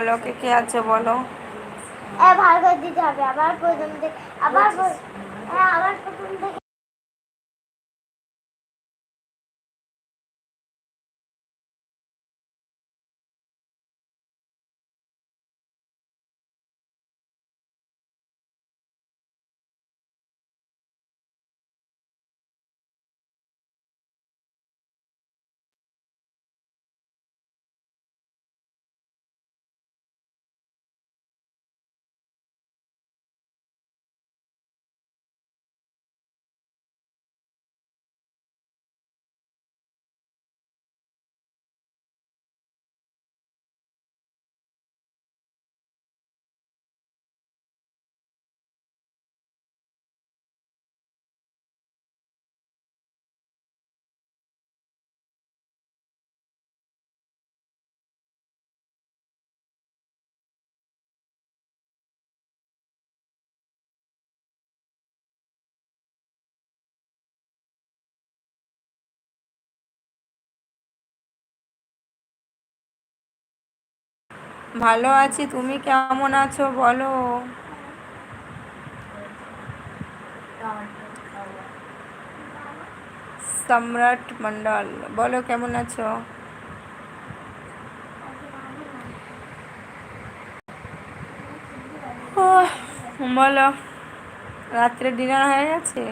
বলো কে কে আছে বলো? ভালো ভাগ দিতে হবে। আবার প্রথম থেকে আবার হ্যাঁ আবার প্রথম থেকে ভালো আছি, তুমি কেমন আছো বলো? সম্রাট মন্ডল বলো কেমন আছো? বলো, রাত্রে ডিনার হয়ে গেছে?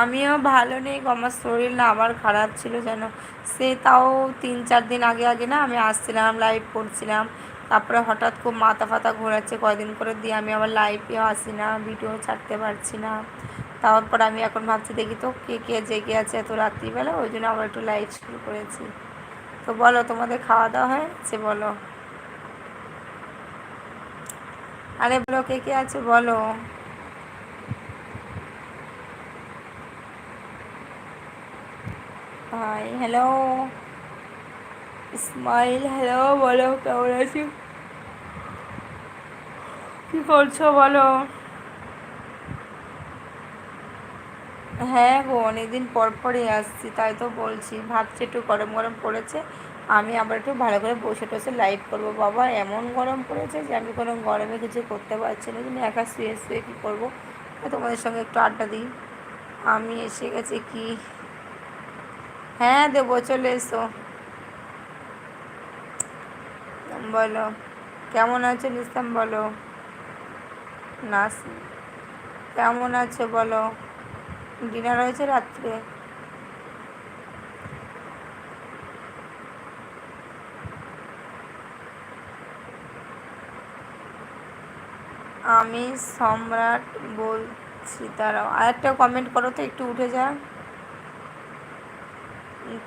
আমিও ভালো নেই, আমার শরীর না আবার খারাপ ছিল যেন। সে তাও তিন চার দিন আগে আগে না আমি আসছিলাম লাইভ করছিলাম। তারপরে হঠাৎ খুব মাথা ফাতা ঘোরাচ্ছে, কয়দিন করে দিয়ে আমি আবার লাইভেও আসি না ভিডিও ছাড়তে পারছি না। তারপর আমি এখন ভাবছি, দেখি তো কে কে জেগে আছে এত রাত্রিবেলা, ওই জন্য আবার একটু লাইভ শুরু করেছি। তো বলো, তোমাদের খাওয়া দাওয়া হয়েছে? বলো। আরে বলো, কে কে আছে? বলো। হাই হ্যালো ইসমাইল হ্যালো বলো, কেমন আছো? কি করছ, বলো? হ্যাঁ গো, অনেকদিন পর পরই আসছি, তাই তো বলছি। ভাবছি একটু গরম গরম পড়েছে, আমি আবার একটু ভালো করে বসে টসে লাইভ করব। বাবা, এমন গরম পড়েছে যে আমি কোনো গরমে কিছু করতে পারছি না কিন্তু একা শুয়ে শুয়ে কী করব? তোমাদের সঙ্গে একটু আড্ডা দিই। আমি এসে গেছি কি হ্যাঁ দেবো, চলে এসো। বলো। কেমন আছো নিস্তাম বলো। নাস কেমন আছো, বলো। ডিনার হয়েছে রাত্রে? আমি সম্রাট বলছি তারাও আরেকটা কমেন্ট করো তো, একটু উঠে যা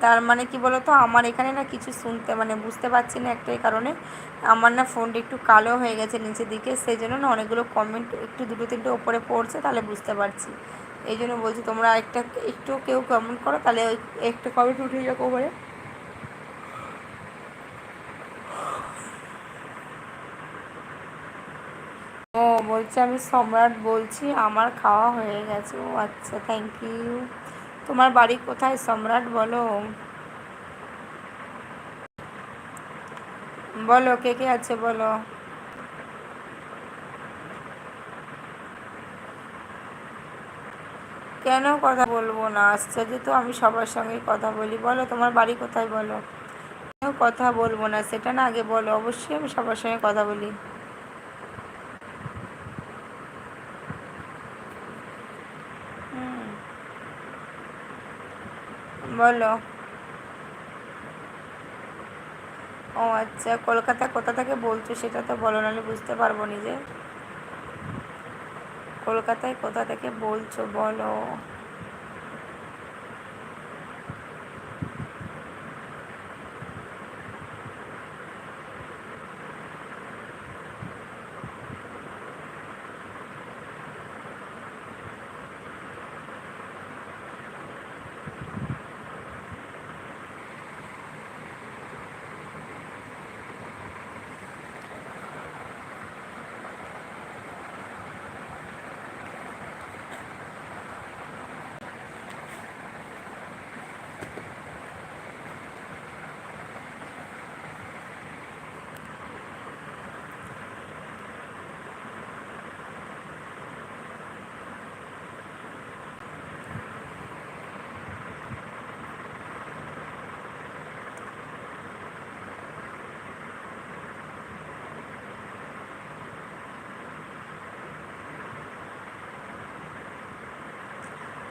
তার মানে কি বলতো? আমার এখানে না কিছু শুনতে মানে বুঝতে পারছি না একটাই কারণে। আমার না ফোনটা একটু কালো হয়ে গেছে নিচের দিকে সেই জন্য না অনেকগুলো কমেন্ট একটু দুটো তিনটে ওপরে পড়ছে, তাহলে বুঝতে পারছি। এই জন্য বলছি, তোমরা একটা একটু কেউ কমেন্ট করো, তাহলে ওই একটা কমেন্ট উঠে যাব ওপরে ও, বলছি আমি সম্রাট বলছি, আমার খাওয়া হয়ে গেছে। ও আচ্ছা থ্যাংক ইউ তোমার বাড়ি কোথায় সম্রাট? বলো। বলো, কে কে আছে বলো। কেন কথা বলব না? আশ্চর্য তো আমি সবার সঙ্গে কথা বলি। বলো, তোমার বাড়ি কোথায় বলো। কেন কথা বলব না? সেটা না আগে বলো। অবশ্যই আমি সবার সঙ্গে কথা বলি। বলো। ও আচ্ছা কলকাতা কোথা থেকে বলছো সেটা তো বলো, নাহলে বুঝতে পারব নিজে। কলকাতায় কোথা থেকে বলছো বলো।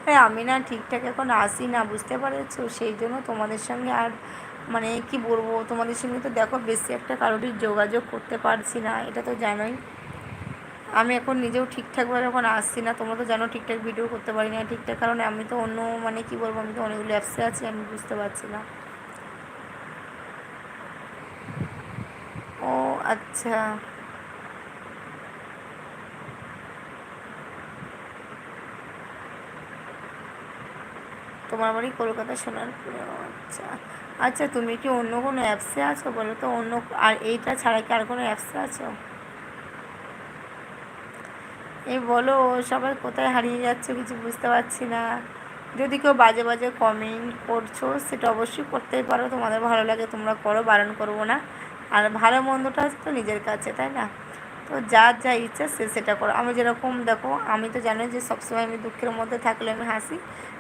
আরে আমি না ঠিকঠাক এখন আসি না, বুঝতে পারছ? সেই জন্য তোমাদের সঙ্গে আর মানে কি বলব? তোমাদের সঙ্গে তো দেখো বেশি একটা কারোরই যোগাযোগ করতে পারছি না, এটা তো জানোই। আমি এখন নিজেও ঠিকঠাকভাবে এখন আসছি না, তোমরা তো জানো ঠিকঠাক ভিডিও করতে পারি না ঠিকঠাক, কারণে আমি তো অন্য মানে কি বলব, আমি তো অনেকগুলো অ্যাপসে আছি, আমি বুঝতে পারছি না। ও আচ্ছা। তোমার বাড়ি কলকাতা সোনারপুরে আচ্ছা। আচ্ছা তুমি কি অন্য কোনো অ্যাপসে আছো বলো তো? অন্য আর এইটা ছাড়া কি আর কোনো অ্যাপসে আছো? এই বলো, সবাই কোথায় হারিয়ে যাচ্ছে কিছু বুঝতে পারছি না। যদি কেউ বাজে বাজে কমেন্ট করছ, সেটা অবশ্যই করতেই পারো। তোমাদের ভালো লাগে, তোমরা করো, বারণ করব না। আর ভালো মন্দটা তো নিজের কাছে, তাই না? তো যার যা ইচ্ছা সে সেটা করো। আমি যেরকম, দেখো, আমি তো জানি যে সবসময় আমি দুঃখের মধ্যে থাকলে আমি হাসি।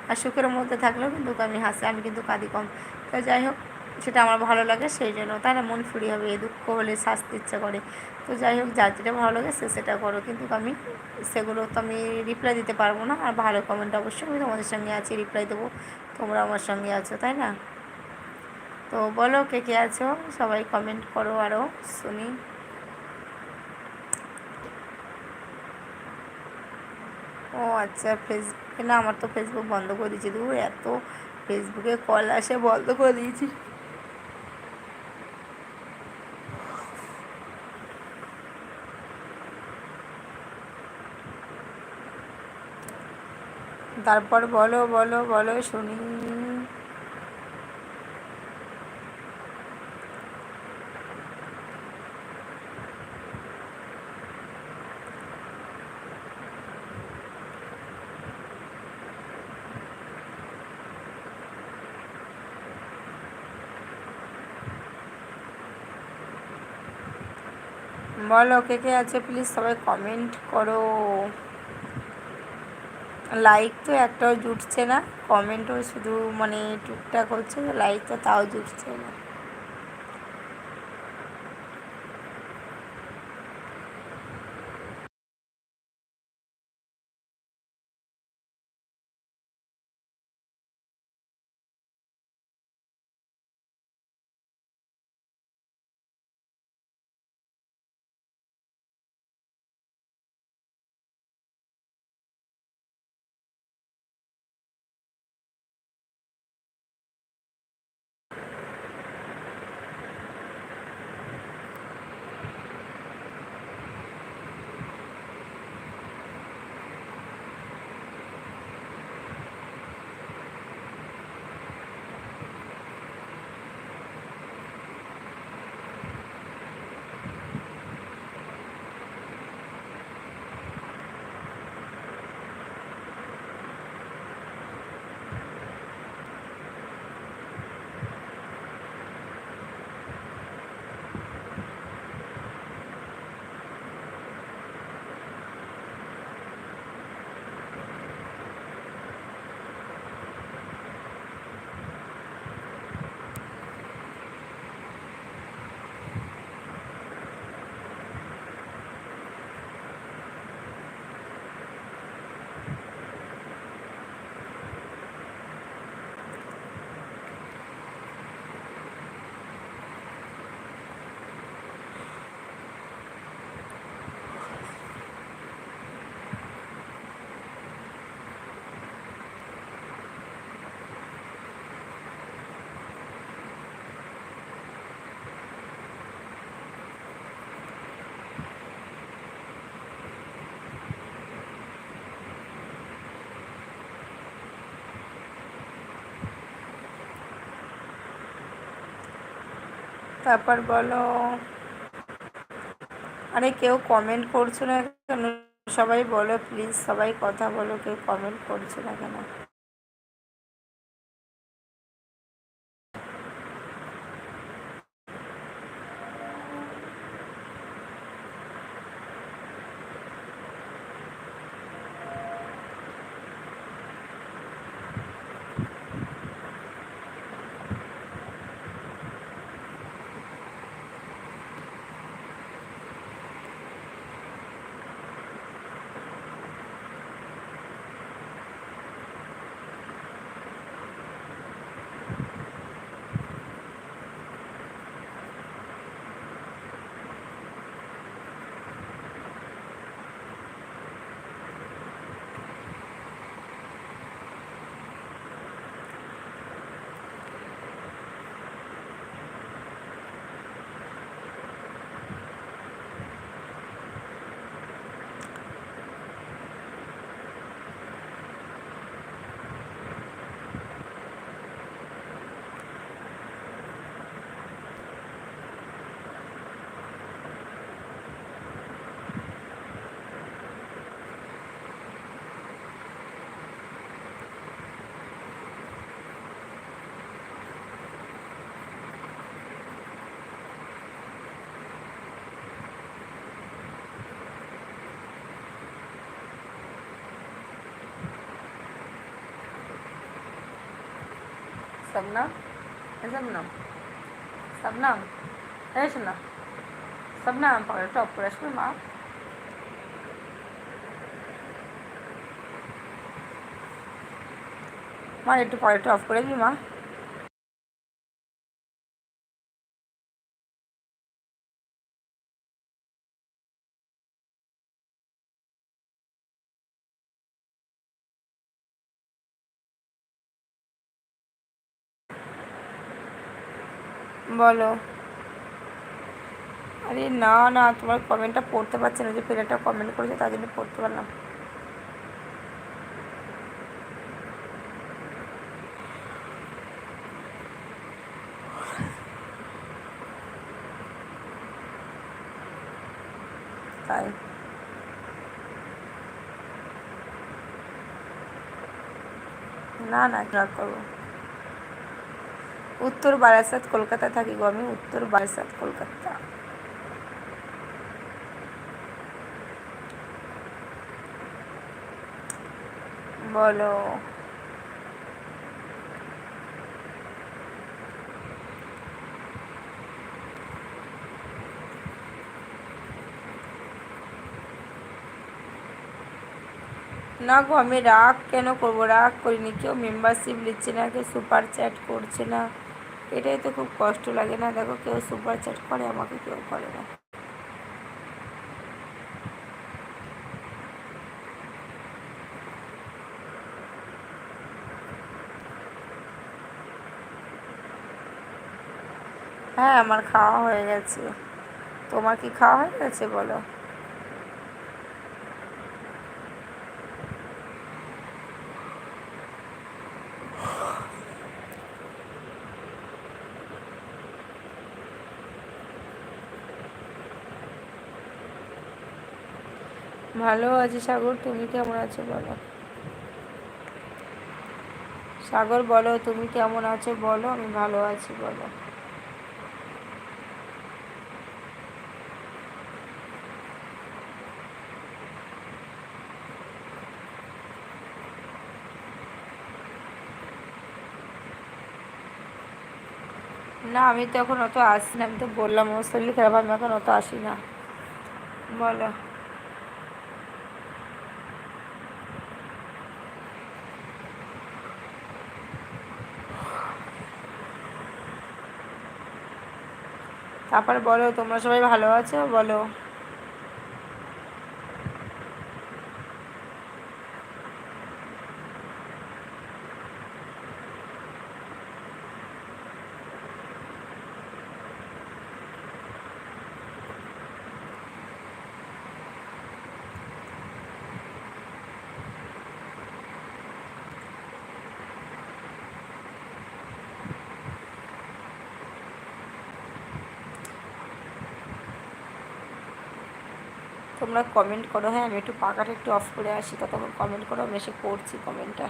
আর সুখের মধ্যে থাকলেও কিন্তু আমি হাসি, আমি কিন্তু কাঁদি কম। তো যাই হোক, সেটা আমার ভালো লাগে, সেই জন্য তাই না মন ফ্রি হবে দুঃখ হলে শাস্তি ইচ্ছা করে। তো যাই হোক, যার যেটা ভালো লাগে সে সেটা করো, কিন্তু আমি সেগুলো তো আমি রিপ্লাই দিতে পারব না। আর ভালো কমেন্ট অবশ্যই আমি তোমাদের সঙ্গে আছি রিপ্লাই দেবো। তোমরা আমার সঙ্গে আছো, তাই না? তো বলো কে কে আছো? সবাই কমেন্ট করো আরও শুনি। ও আচ্ছা ফেসবুকে না আমার তো ফেসবুক বন্ধ করে দিয়েছি দূর এত ফেসবুকে কল আসে বন্ধ করে দিয়েছি। তারপর বলো বলো বলো, শুনি। বলো, কে কে আছে? প্লিজ সবাই কমেন্ট করো। লাইক তো একটাও জুটছে না কমেন্টও শুধু মানে টুকটাক হচ্ছে লাইক তো তাও জুটছে না। তারপর বলো। আরে কেউ কমেন্ট করছ না কেন? সবাই বলো প্লিজ সবাই কথা বলো, কেউ কমেন্ট করছ না কেন? শবনাম এ শবনাম শবনাম এই শোনা শবনাম পকেটটা অফ করে আসবে, মা। মা, একটু পরে অফ করে দিই মা। বলো। আরে না না, তোমার কমেন্টটা পড়তে পারছি না, যে পেরেটা কমেন্ট করেছে তার জন্য পড়তে পারলাম। তাই। না না রাগ করব। উত্তর বারাসাত, কলকাতা থাকি গো আমি উত্তর বারাসাত, কলকাতা। বলো। না গো, আমি রাগ কেন করব? রাগ করিনি। কেউ মেম্বারশিপ নিচ্ছে না, কেউ সুপার চ্যাট করছে না। এটাই তো খুব কষ্ট লাগে না। দেখো কেউ সুপার চ্যাট করে, আমাকে কেউ করে না। হ্যাঁ আমার খাওয়া হয়ে গেছে। তোমার কি খাওয়া হয়ে গেছে বলো? ভালো আছি সাগর, তুমি কেমন আছো বলো? সাগর বলো, তুমি কেমন আছো বলো, আমি ভালো আছি বলো। না, আমি তো এখন অত আসি না আমি তো বললাম আমার শরীর খারাপ, আমি এখন অত আসি না বলো। তারপরে বলো তোমরা সবাই ভালো আছো? বলো। তোমরা কমেন্ট করো। হ্যাঁ আমি একটু পাকাটা একটু অফ করে আসি, ততক্ষণ কমেন্ট করো, আমি এসে পড়ছি কমেন্টটা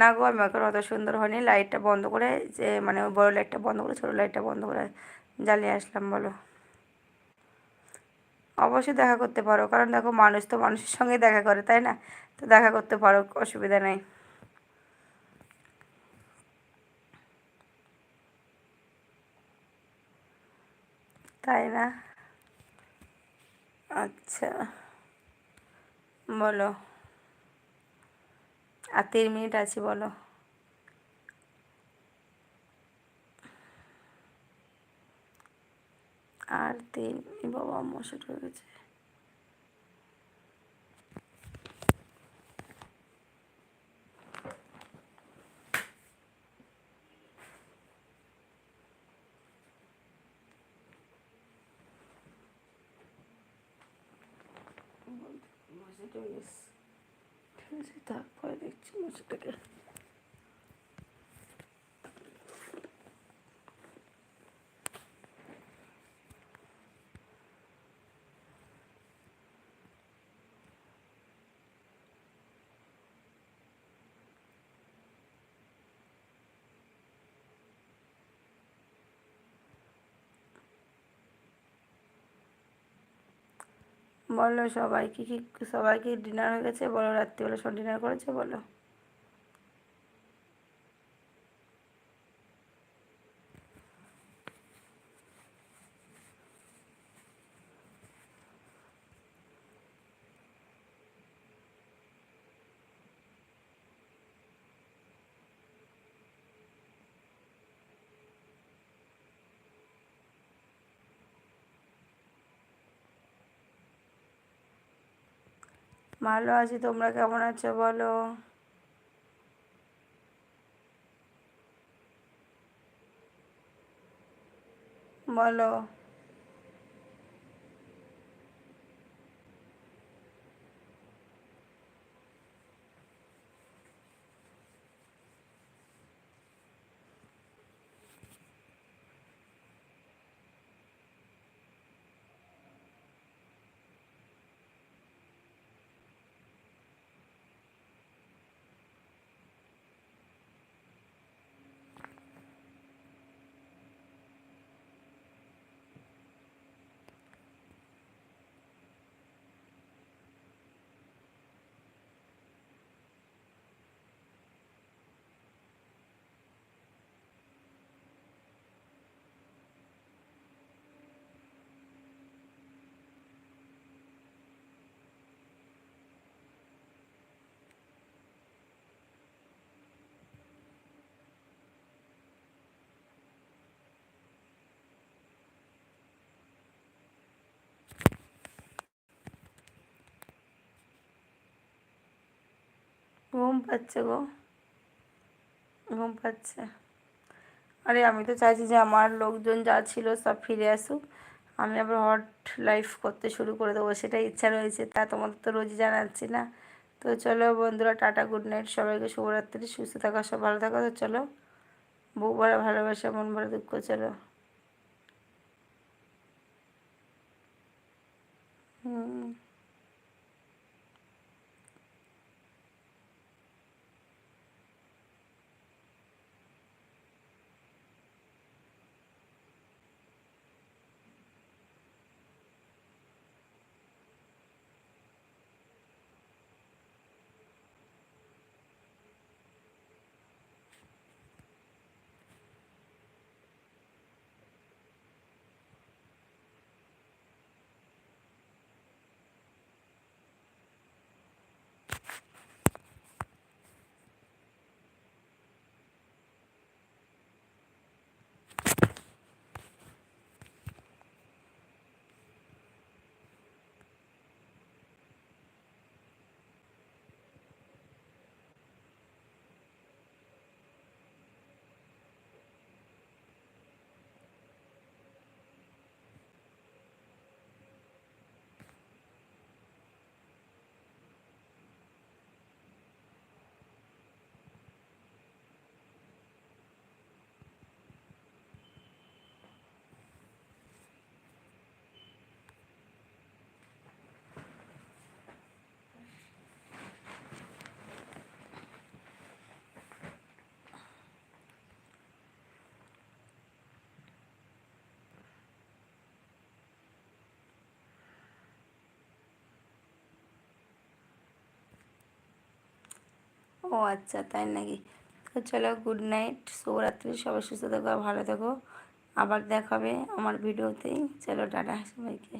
না গো, আমি এখন অত সুন্দর হয়নি। লাইটটা বন্ধ করে যে মানে বড়ো লাইটটা বন্ধ করে, ছোটো লাইটটা বন্ধ করে জ্বালিয়ে আসলাম, বলো। অবশ্যই দেখা করতে পারো, কারণ দেখো মানুষ তো মানুষের সঙ্গে দেখা করে, তাই না? তো দেখা করতে পারো, অসুবিধা নেই। তাই না? আচ্ছা বলো। আর তিন মিনিট আছে বলো। আর তিন বাবা মশা হয়ে গেছে মশাটা হয়ে গেছে ঠিক আছে তারপরে বলো সবাই কি কি সবাই কি ডিনার হয়ে গেছে? বলো রাত্রিবেলা সব ডিনার করেছে? বলো। ভালো আছি তোমরা কেমন আছো বলো? বলো। ঘুম পাচ্ছে গো। ঘুম পাচ্ছে। আরে আমি তো চাইছি যে আমার লোকজন যা ছিল সব ফিরে আসুক। আমি আবার হট লাইফ করতে শুরু করে দেবো, সেটাই ইচ্ছা রয়েছে। তা তোমাদের তো রোজই জানাচ্ছি না। তো চলো বন্ধুরা, টাটা গুড নাইট সবাইকে শুভরাত্রি। সুস্থ থাকা, সব ভালো থাকা। তো চলো, বুক ভরা ভালোবাসা, মন ভরা দুঃখ, চলো। হুম। ও আচ্ছা তাই নাকি? তো চলো গুড নাইট শুভরাত্রি, সবাই সুস্থ থেকো ভালো থাকো। আবার দেখাবে আমার ভিডিওতেই চলো, টাটা সবাইকে।